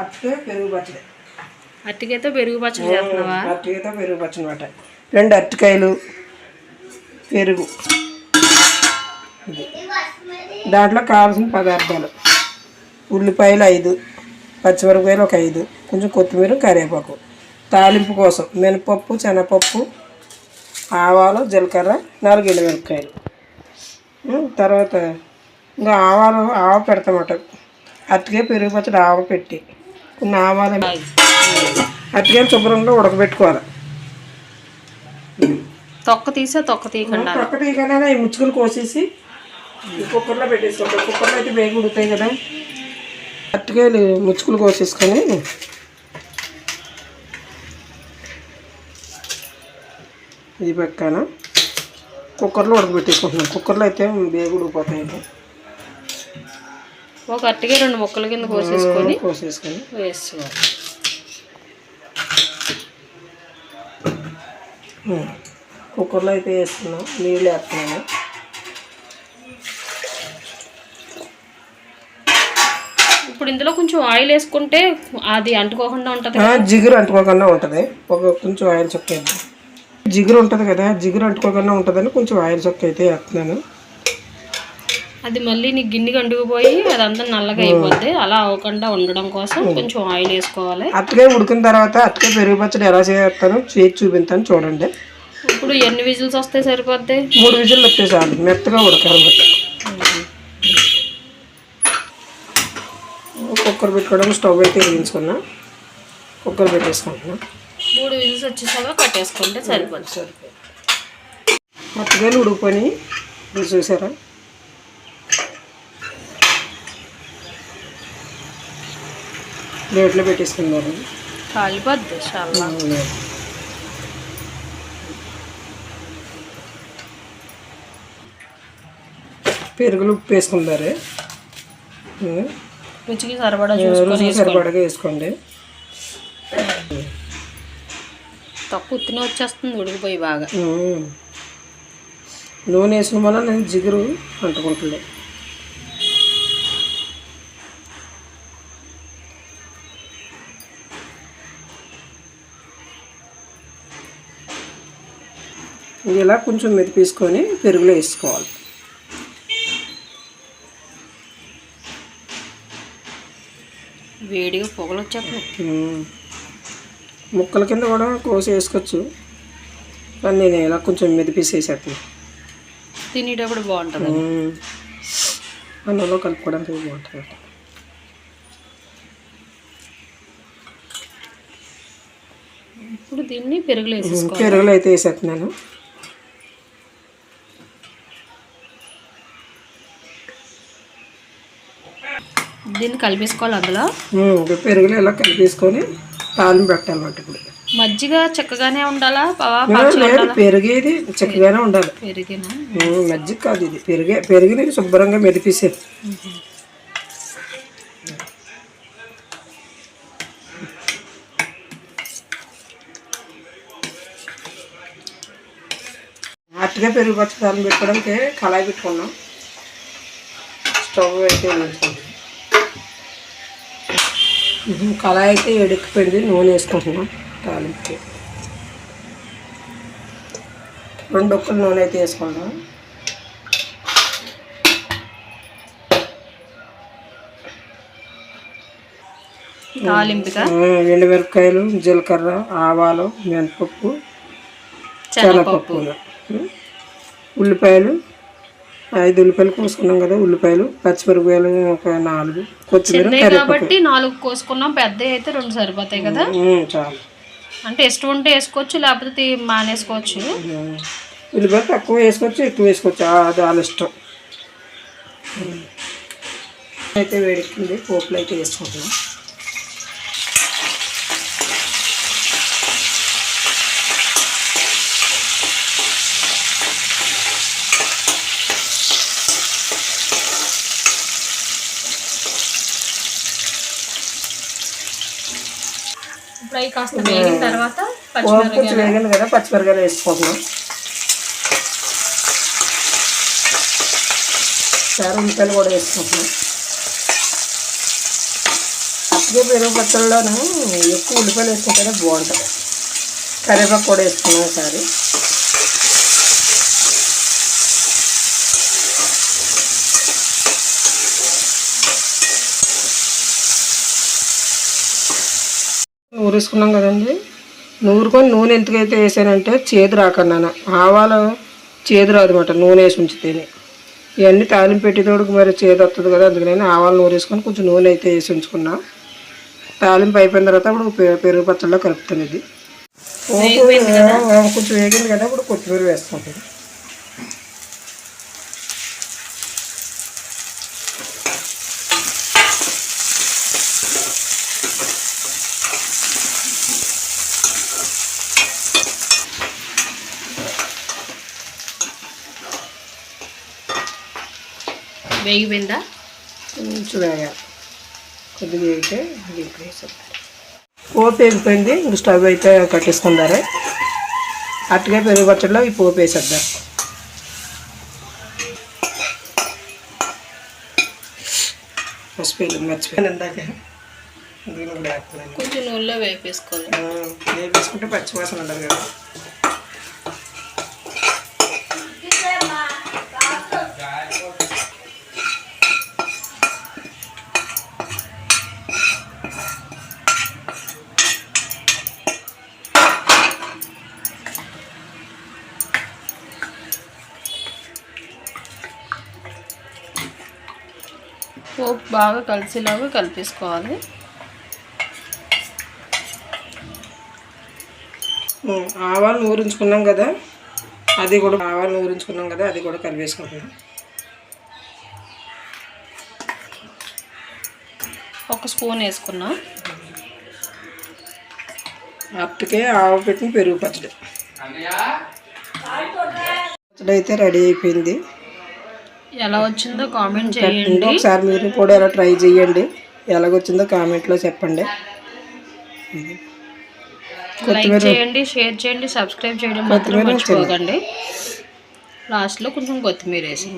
అట్టికే పెరుగు పచ్చడి అట్టికైతే పెరుగు పచ్చడి చేస్తున్నావా? అట్టికతో పెరుగు పచ్చడి అనమాట. రెండు అరటికాయలు పెరుగు. దాంట్లో కావాల్సిన పదార్థాలు. ఉల్లిపాయలు ఐదు పచ్చిమిరపకాయలు ఒక ఐదు కొంచెం కొత్తిమీర కరివేపాకు. తాలింపు కోసం మినపప్పు శనగపప్పు ఆవాలు జీలకర్ర నాలుగు ఎండుమిరపకాయలు ఉం, తర్వాత ఇంకా ఆవాలు ఆవ పెడతామట. అట్టికే పెరుగు పచ్చడి ఆవ పెట్టి. కొన్ని ఆవాలు అట్టికే శుభ్రంగా ఉడకబెట్టుకోవాలి. తొక్క తీసే తొక్క తీయకుండా. పక్కన ఇకనైనా ఈ ముచ్చుకలు కోసేసి కుక్కర్లో పెట్టేసుకోండి కుక్కర్లో అయితే బేగ ఉడుతాయి కదా. అరటికాయలు ముచ్చుకలు కోసేసుకొని ఇది పక్కన కుక్కర్లో ఉడకబెట్టేసుకుంటున్నాం. కుక్కర్లో అయితే బేగ ఉడికిపోతాయి. ఒక అట్టిగా రెండు ముక్కల కింద కోసేసుకొని కోసేసుకొని వేసుకోవాలి. కుక్కర్లో అయితే వేస్తున్నాం నీళ్ళు వేస్తున్నాను. ఇప్పుడు ఇందులో కొంచెం ఆయిల్ వేసుకుంటే అది అంటుకోకుండా ఉంటది జిగురు అంటుకోకుండా ఉంటుంది. ఒక కొంచెం ఆయిల్ చొక్క జిగురు ఉంటుంది కదా జిగురు అంటుకోకుండా ఉంటుందని కొంచెం ఆయిల్ చొక్క అయితే వేస్తున్నాను. అది మళ్ళీ నీకు గిన్నెకి అంటుకుపోయి అదంతా నల్లగా అయిపోద్ది. అలా అవ్వకుండా ఉండడం కోసం కొంచెం ఆయిల్ వేసుకోవాలి. అట్టకాయ ఉడికిన తర్వాత అట్టకాయ పెరుగు పచ్చడి ఎలా చేస్తానో చేసి చూపిస్తాను చూడండి. ఇప్పుడు ఎన్ని విజిల్స్ వస్తే సరిపోద్ది? మూడు విజిల్లు వచ్చేసాలి మెత్తగా ఉడకాలన్నమాట కుక్కర్ పెట్టుకోవడానికి స్టవ్ అయితే వెలిగించుకున్నా. కుక్కర్ పెట్టేసుకుంటున్నా. మూడు విజిల్స్ వచ్చేసాక కట్టేసుకుంటే సరిపోద్ది. సరిపోయి అట్టకాయలు ఉడికిపోయి చూసారా? ప్లేట్లో పెట్టేసుకున్నారు కాలిపోద్ది చాలా పెరుగులు ఉప్పు వేసుకుంటారు? రుచికి సరిపడా సరిపడగా వేసుకోండి. తక్కువ ఉత్తిన వచ్చేస్తుంది ఉడికిపోయి బాగా. నూనె వేసిన వల్ల నేను జిగురు అంటుకుంటుంది ఇలా కొంచెం మెదిపేసుకొని పెరుగులో వేసుకోవాలి. వేడిగా పొగలు వచ్చేస్తుంది ఉమ్. ముక్కల కింద కూడా కోసి వేసుకోవచ్చు. కానీ నేను ఇలా కొంచెం మెదిపేసి వేసేస్తాను తినేటప్పుడు బాగుంటుంది. అన్నంలో కలుపుకోవడానికి బాగుంటుంది ఇప్పుడు దీన్ని పెరుగులో పెరుగులో అయితే వేసేస్తున్నాను దీన్ని కలిపేసుకోవాలి అందులో? పెరుగులో ఇలా కలిపేసుకొని తాలింపు పెట్టాలన్నమాట ఇప్పుడు మజ్జిగ చక్కగానే ఉండాలా? పెరిగేది చక్కగానే ఉండాలి. పెరిగినా? మజ్జిగ కాదు ఇది. పెరిగే పెరిగిని శుభ్రంగా మెదిపేసే అట్టుగా పెరుగు పచ్చి తాలింపు పెట్టుకోవడానికి కళాయి పెట్టుకున్నాం. స్టవ్ అయితే కళాయి అయితే ఎడుక్కుపోయింది నూనె వేసుకుంటున్నాం తాలింపుకి. రెండు ఒక్కలు నూనె అయితే వేసుకుంటాం ఎండుమిరపకాయలు జీలకర్ర ఆవాలు మినపప్పు శనగపప్పు. ఉల్లిపాయలు ఐదు ఉల్లిపాయలు కోసుకున్నాం కదా ఉల్లిపాయలు పచ్చిమిరపకాయలు ఒక నాలుగు కొత్తిమీర కాబట్టి నాలుగు కోసుకున్నాం పెద్దవి అయితే రెండు సరిపోతాయి కదా? చాలు. అంటే ఇష్టం ఉంటే వేసుకోవచ్చు లేకపోతే మానేసుకోవచ్చు. ఉల్లిపాయలు తక్కువ వేసుకోవచ్చు ఎక్కువ వేసుకోవచ్చు అది వాళ్ళ ఇష్టం. అయితే వేడెక్కింది పోపులు అయితే వేసుకుంటున్నాం. అవి కాస్త వేగిన తర్వాత వేగింది కదా పచ్చిమిరకాయలు వేసుకుంటున్నాం. సరే ఉల్లిపాయలు కూడా వేసుకుంటున్నాం. ఇదే పెరుగు పచ్చళ్ళలోనూ ఎక్కువ ఉల్లిపాయలు వేసుకుంటేనే బాగుంటుంది. కరివేపాకు కూడా వేసుకున్నాం ఒకసారి. నూరేసుకున్నాం కదండి. నూరుకొని నూనె ఎంతకైతే వేసానంటే చేదు రాకన్నాను ఆవాలు చేదు రాదు అనమాట నూనె వేసి ఉంచితేనే. ఇవన్నీ తాలింపు పెట్టేటోడికి మరి చేదు వస్తుంది కదా అందుకని ఆవాలు నూరేసుకొని కొంచెం నూనె అయితే వేసి ఉంచుకున్నా. తాలింపు అయిపోయిన తర్వాత ఇప్పుడు పెరుగు పచ్చళ్ళలో కలుపుతాను ఇది. కొంచెం వేగింది కదా ఇప్పుడు కొత్తిమీర వేసుకుంటాను. వేగిపోయిందా కొంచెం వేయాలి కొద్దిగా వేగితే ఇప్పుడు వేసేద్దాం పోపు వేగిపోయింది. ఇంక స్టవ్ అయితే కట్టేసుకుందారే అట్టుగా పెరుగు పచ్చడిలో ఈ పోపు వేసేద్దాం. మర్చిపోయింది మర్చిపోయాను ఇందాక. కొంచెం నూనెలో వేపేసుకోవాలి. వేపించుకుంటే పచ్చివాసన ఉండదు కదా. పోపు బాగా కలిసేలాగా కలిపేసుకోవాలి. ఆవాలు నూరించుకున్నాం కదా అది కూడా ఆవాలు నూరించుకున్నాం కదా అది కూడా కలిపేసుకుంటున్నాం. ఒక స్పూన్ వేసుకున్నా. అట్టుకే ఆవు పెట్టిన పెరుగు పచ్చడి. పచ్చడి అయితే రెడీ అయిపోయింది. ఎలా వచ్చిందో కామెంట్ చేయండి. ఒకసారి మీరు కూడా ఎలా ట్రై చేయండి. ఎలాగొచ్చిందో కామెంట్లో చెప్పండి. లైక్ చేయండి షేర్ చేయండి సబ్స్క్రైబ్ చేయడం మాత్రం మర్చిపోకండి. లాస్ట్లో కొంచెం కొత్తిమీర వేసి